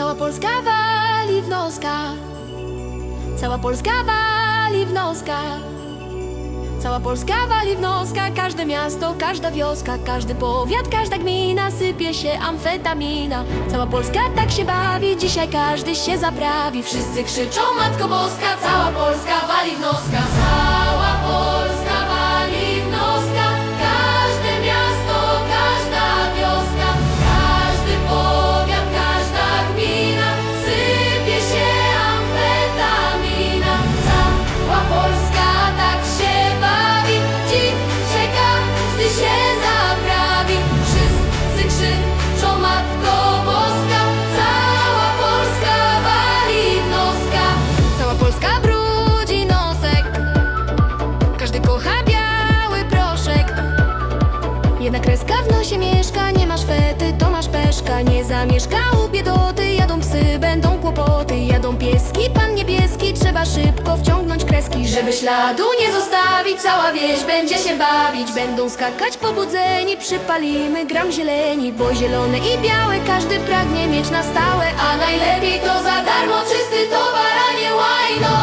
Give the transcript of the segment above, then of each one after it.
Polska wali w noska. Cała Polska wali w noska. Cała Polska wali w noska. Każde miasto, każda wioska Każdy powiat, każda gmina Sypie się amfetamina. Cała Polska tak się bawi. Dzisiaj każdy się zaprawi. Wszyscy krzyczą Matko Boska kocha biały proszek. Jedna kreska w nosie mieszka, nie masz fety, to masz peszka. Nie zamieszka u biedoty, jadą psy, będą kłopoty. Jadą pieski, pan niebieski, trzeba szybko wciągnąć kreski. Żeby śladu nie zostawić, cała wieś będzie się bawić. Będą skakać pobudzeni, przypalimy gram zieleni. Bo zielone i białe każdy pragnie mieć na stałe. A najlepiej to za darmo, czysty towar, a nie łajno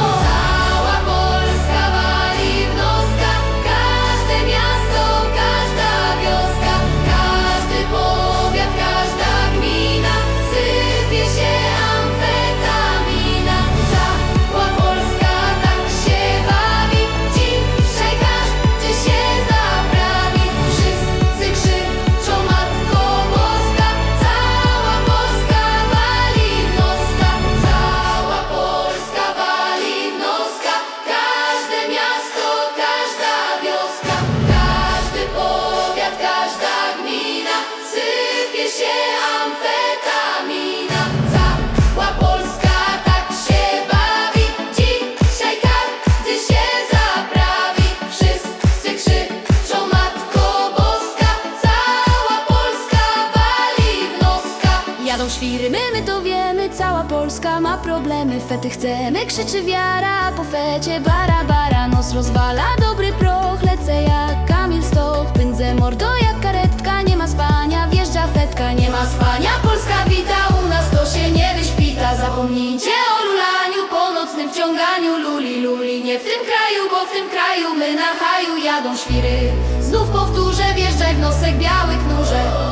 Jadą świry, my, my to wiemy. Cała Polska ma problemy. Fety chcemy, krzyczy wiara. A Po fecie bara, bara Nos rozwala. Dobry proch Lecę jak Kamil Stoch. Pędzę mordo jak karetka. Nie ma spania, wjeżdża fetka. Nie ma spania, Polska wita U nas to się nie wyśpita. Zapomnijcie o lulaniu Po nocnym wciąganiu Luli, luli. Nie w tym kraju, bo w tym kraju My na haju jadą świry. Znów powtórzę, wjeżdżaj w nosek biały knurze